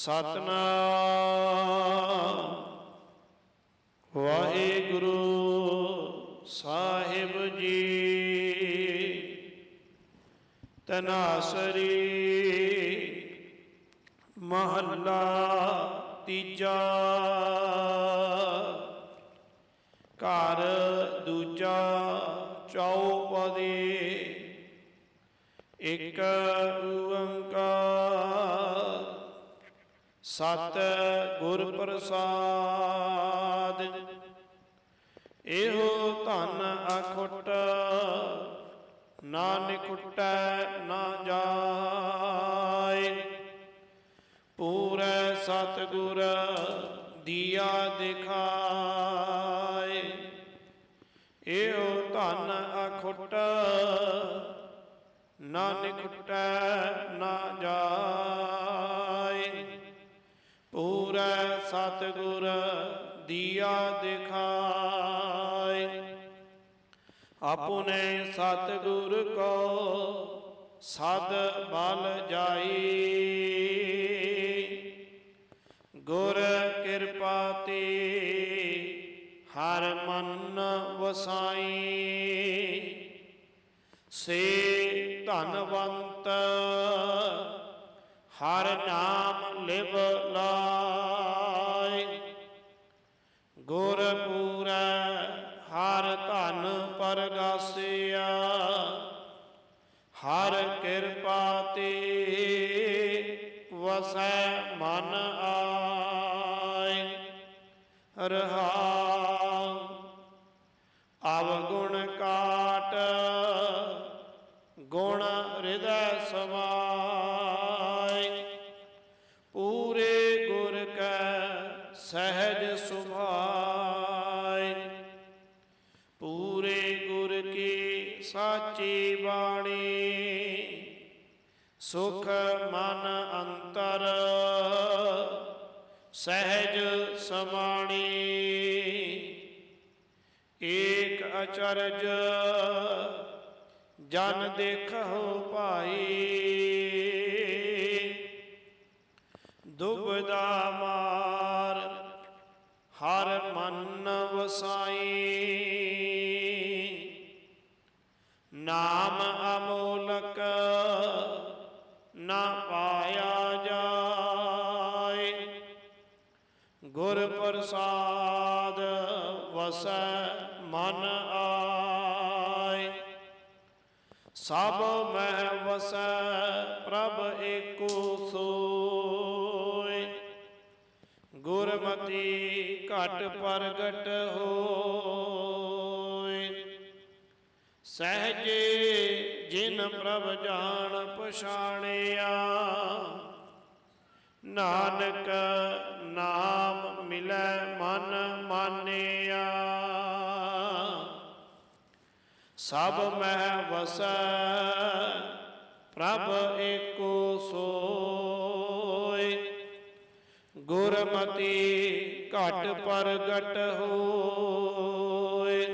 ਸਤਨਾਮ। ਵਾਹਿਗੁਰੂ ਸਾਹਿਬ ਜੀ। ਤਨਾਸਰੀ ਮਹੱਲਾ ਤੀਜਾ। ਘਰ ਦੂਜਾ ਚੌਪਦੀ। ਇੱਕ ਓੰਕਾਰ। ਸਤ ਗੁਰ ਪ੍ਰਸਾਦ। ਇਹੋ ਧਨ ਅਖੁੱਟ ਨਾ ਨਿਕੁਟੈ ਨਾ ਜਾਏ। ਪੂਰੇ ਸਤਿਗੁਰ ਦੀਆ ਦਿਖਾਏ। ਇਹੋ ਧਨ ਅਖੁੱਟ ਨਾ ਨਿਕਟੈ ਨਾ ਜਾਏ। ਪੂਰੇ ਸਤਿਗੁਰ ਦੀਆ ਦਿਖਾਏ। ਆਪਣੇ ਸਤਿਗੁਰ ਕੋ ਸਦ ਬਲ ਜਾਈ। ਗੁਰ ਕਿਰਪਾ ਤੇ ਹਰ ਮਨ ਵਸਾਈ। ਸੇ ਧਨਵੰਤ ਹਰ ਨਾਮ ਲਿਵ ਲਾਇ ਗੁਰ ਪੂਰੈ ਹਰ ਧਨ ਪਰਗਾਸਿਆ। ਹਰ ਕਿਰਪਾ ਤੇ ਵਸੈ ਮਨ ਆਏ। ਰਹਾਉ ਸਹਿਜ ਸੁਭਾਇ। ਪੂਰੇ ਗੁਰ ਕੀ ਸਾਚੀ ਬਾਣੀ, ਸੁਖ ਮਨ ਅੰਤਰ, ਸਹਿਜ ਸਮਾਣੀ। ਏਕ ਅਚਰਜ ਜਨ ਦੇਖੋ ਭਾਈ। ਦੁਬਦਾ ਪ੍ਰਸਾਦ ਵਸੈ ਮਨ ਆਏ। ਸਭ ਮਹਿ ਵਸੈ ਪ੍ਰਭ ਏਕੋ ਸੋਇ ਗੁਰਮਤੀ ਘਟ ਪ੍ਰਗਟ ਹੋਇ ਸਹਜੇ ਜਿਨ ਪ੍ਰਭ ਜਾਣ ਪਛਾਣਿਆ ਨਾਨਕ ਨਾਮ ਮਿਲੈ ਮਨ ਮਾਨਿਆ। ਸਭ ਮਹਿ ਵਸੈ, ਪ੍ਰਭ ਏਕੋ ਸੋਇ। ਗੁਰਮਤੀ ਘਟ ਪ੍ਰਗਟ ਹੋਏ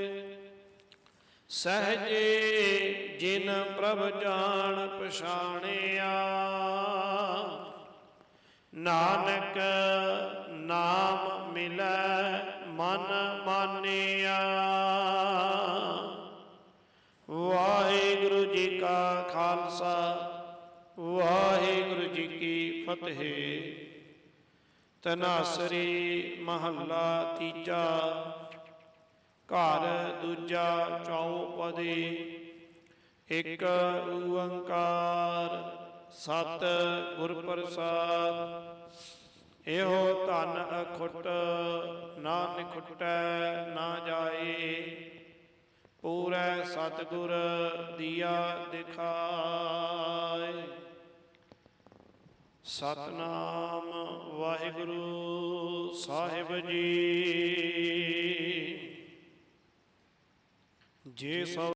ਸਹਜੇ ਜਿਨ ਪ੍ਰਭ ਜਾਣ ਪਛਾਣਿਆ। ਨਾਨਕ ਨਾਮ ਮਿਲੈ ਮਨ ਮਾਨਿਆ। ਵਾਹਿਗੁਰੂ ਜੀ ਕਾ ਖਾਲਸਾ, ਵਾਹਿਗੁਰੂ ਜੀ ਕੀ ਫਤਿਹ। ਤਨਾਸਰੀ ਮਹੱਲਾ ਤੀਜਾ, ਘਰ ਦੂਜਾ ਚੌਪਦੀ। ਇੱਕ ਓੰਕਾਰ ਸਤ ਗੁਰ ਪ੍ਰਸਾਦ। ਇਹੋ ਧਨ ਅਖੁੱਟ, ਨਾ ਨਿਖੁੱਟੈ, ਨਾ ਜਾਏ। ਪੂਰੈ ਸਤਿਗੁਰ ਦੀਆ ਦਿਖਾਏ। ਸਤਨਾਮ ਵਾਹਿਗੁਰੂ ਸਾਹਿਬ ਜੀ। ਜੇ ਸਭ